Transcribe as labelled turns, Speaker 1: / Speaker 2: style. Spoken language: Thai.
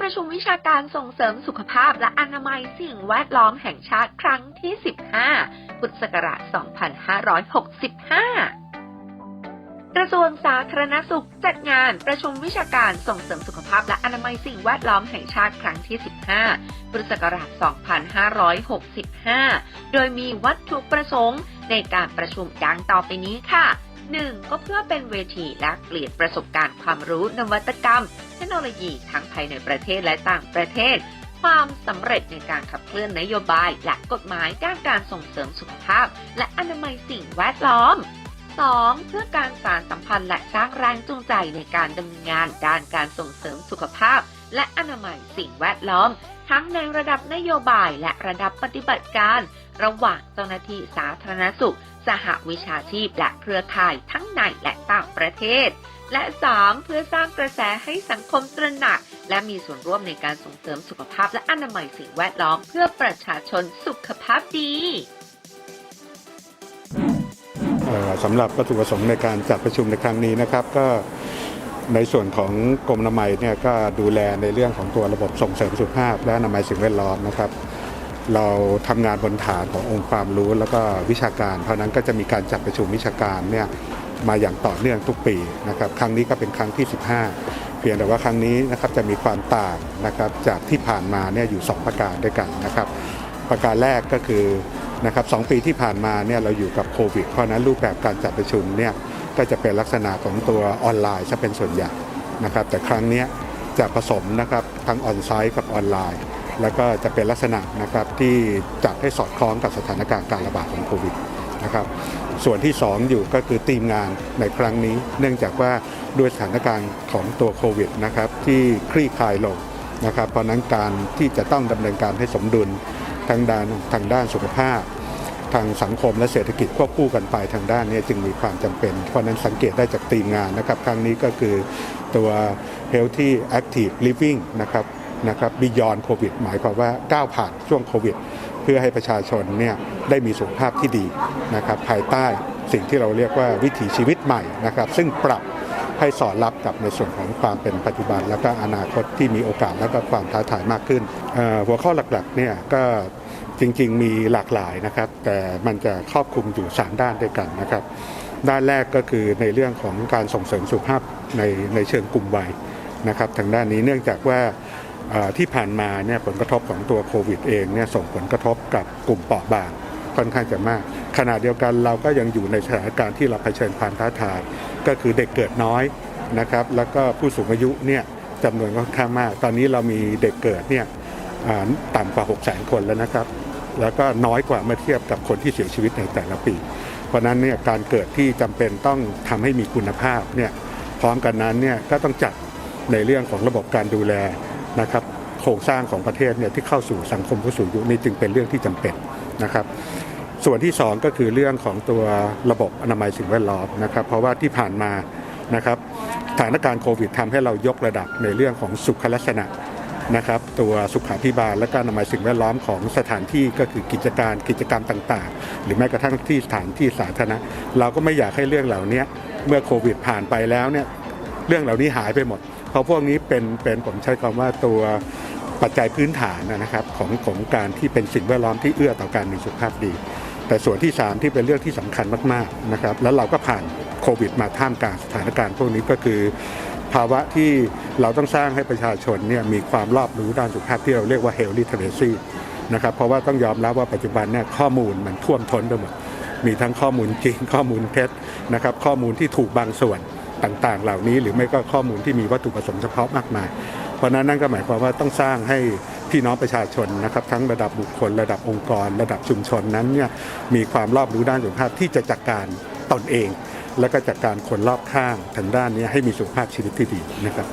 Speaker 1: ประชุมวิชาการส่งเสริมสุขภาพและอนามัยสิ่งแวดล้อมแห่งชาติครั้งที่ 15 พุทธศักราช 2565กระทรวงสาธารณสุขจัดงานประชุมวิชาการส่งเสริมสุขภาพและอนามัยสิ่งแวดล้อมแห่งชาติครั้งที่ 15 พุทธศักราช 2565 โดยมีวัตถุประสงค์ในการประชุมดังต่อไปนี้ค่ะ 1. ก็เพื่อเป็นเวทีและเปลี่ยนประสบการณ์ความรู้นวัตกรรม เทคโนโลยีทั้งภายในประเทศและต่างประเทศ ความสำเร็จในการขับเคลื่อนนโยบายและกฎหมายด้านการส่งเสริมสุขภาพ และอนามัยสิ่งแวดล้อม 2. เพื่อการสารสัมพันธ์และสร้างแรงจูงใจในการดำเนินงานด้านการส่งเสริมสุขภาพ และอนามัยสิ่งแวดล้อม ทั้งในระดับนโยบายและระดับปฏิบัติการ ระหว่างเจ้าหน้าที่สาธารณสุข สหวิชาชีพและเครือข่ายทั้งในและต่างประเทศ และ 3. เพื่อสร้างกระแสให้สังคมตระหนัก และมีส่วนร่วมในการส่งเสริมสุขภาพและอนามัยสิ่งแวดล้อม เพื่อประชาชนสุขภาพดี
Speaker 2: สำหรับวัตถุประสงค์ในการจัดประชุมในครั้งนี้นะครับ ก็ ในส่วนของกรมอนามัยเนี่ยก็ดูแลในเรื่องของตัวระบบส่งเสริมสุขภาพ และอนามัยสิ่งแวดล้อมนะครับ เราทำงานบนฐานขององค์ความรู้แล้วก็วิชาการ เพราะนั้นก็จะมีการจัดประชุมวิชาการเนี่ยมาอย่างต่อเนื่องทุกปีนะครับ ครั้งนี้ก็เป็นครั้งที่ 15 เพียงแต่ว่าครั้งนี้นะครับจะมีความต่างนะครับจากที่ผ่านมาเนี่ยอยู่ 2 ประการด้วยกันนะครับ ประการแรกก็คือนะครับสองปีที่ผ่านมาเนี่ยเราอยู่กับโควิด เพราะนั้นรูปแบบการจัดประชุมเนี่ย ก็จะเป็นลักษณะของตัวออนไลน์ซะเป็นส่วนใหญ่นะครับ แต่ครั้งนี้จะผสมนะครับทั้งออนไซต์กับออนไลน์ แล้วก็จะเป็นลักษณะนะครับที่จัดให้สอดคล้องกับสถานการณ์การระบาดของโควิดนะครับส่วนที่ 2 อยู่ก็คือทีมงานในครั้งนี้ เนื่องจากว่าด้วยสถานการณ์ของตัวโควิดนะครับที่คลี่คลายลงนะครับเพราะฉะนั้นการที่จะต้องดำเนินการให้สมดุลทางด้านทางด้านสุขภาพ ทางสังคมและเศรษฐกิจควบคู่กันไปทางด้านนี้จึงมีความจำเป็น เพราะนั้นสังเกตได้จากทีมงานนะครับครั้งนี้ก็คือตัว healthy active living นะครับนะครับ beyond covid หมายความว่าก้าวผ่านช่วงโควิด เพื่อให้ประชาชนเนี่ยได้มีสุขภาพที่ดีนะครับภายใต้สิ่งที่เราเรียกว่าวิถีชีวิตใหม่นะครับ ซึ่งปรับให้สอดรับกับในส่วนของความเป็นปัจจุบัน แล้วก็อนาคตที่มีโอกาสและก็ความท้าทายมากขึ้น หัวข้อหลักๆเนี่ยก็ จริงๆ มีหลากหลายนะครับ แต่มันจะครอบคลุมอยู่ 3 ด้านด้วยกันนะครับ ด้านแรกก็คือในเรื่องของการส่งเสริมสุขภาพในในเชิงกลุ่มวัยนะครับ ทางด้านนี้เนื่องจากว่าที่ผ่านมาเนี่ยผลกระทบของตัวโควิดเองเนี่ยส่งผลกระทบกับกลุ่มเปราะบางค่อนข้างจะมาก ขณะเดียวกันเราก็ยังอยู่ในสถานการณ์ที่เราเผชิญความท้าทาย ก็คือเด็กเกิดน้อยนะครับ แล้วก็ผู้สูงอายุเนี่ยจำนวนค่อนข้างมาก ตอนนี้เรามีเด็กเกิดเนี่ยต่ำกว่า6 0 0 0 0 0 คนแล้วนะครับ แล้วก็น้อยกว่าเมื่อเทียบกับคนที่เสียชีวิตในแต่ละปี เพราะนั้นเนี่ยการเกิดที่จำเป็นต้องทำให้มีคุณภาพเนี่ยพร้อมกันนั้นเนี่ยก็ต้องจัดในเรื่องของระบบการดูแลนะครับโครงสร้างของประเทศเนี่ยที่เข้าสู่สังคมผู้สูงอายุนี่จึงเป็นเรื่องที่จำเป็นนะครับ ส่วนที่ 2 ก็คือเรื่องของตัวระบบอนามัยสิ่งแวดล้อมนะครับ เพราะว่าที่ผ่านมานะครับสถานการณ์โควิดทำให้เรายกระดับในเรื่องของสุขลักษณะ นะครับตัวสุขาภิบาลและการอนามัยสิ่งแวดล้อมของสถานที่ก็คือกิจการกิจกรรมต่าง ๆ หรือแม้กระทั่งที่สถานที่สาธารณะเราก็ไม่อยากให้เรื่องเหล่านี้เมื่อโควิดผ่านไปแล้วเนี่ยเรื่องเหล่านี้หายไปหมด เพราะพวกนี้เป็นเป็นผมใช้คำว่าตัวปัจจัยพื้นฐานนะครับของของการที่เป็นสิ่งแวดล้อมที่เอื้อต่อการมีสุขภาพดี แต่ส่วนที่ 3 ที่เป็นเรื่องที่สำคัญมากๆนะครับแล้วเราก็ผ่านโควิดมาท่ามกลางสถานการณ์พวกนี้ก็คือ ภาวะที่เราต้องสร้างให้ประชาชนเนี่ยมีความรอบรู้ด้านสุขภาพที่เราเรียกว่า health literacy นะครับเพราะว่าต้องยอมรับว่าปัจจุบันเนี่ยข้อมูลมันท่วมท้นไปหมดมีทั้งข้อมูลจริง ข้อมูลเท็จนะครับข้อมูลที่ถูกบางส่วนต่างๆ เหล่านี้ หรือไม่ก็ข้อมูลที่มีวัตถุประสงค์เฉพาะมากมาย เพราะนั้นนั่นก็หมายความว่าต้องสร้างให้พี่น้องประชาชนนะครับทั้งระดับบุคคล ระดับองค์กร ระดับชุมชนนั้นเนี่ยมีความรอบรู้ด้านสุขภาพที่จะจัดการตนเอง และก็จัดการคนรอบข้างทางด้านนี้ให้มีสุขภาพชีวิตที่ดีนะครับ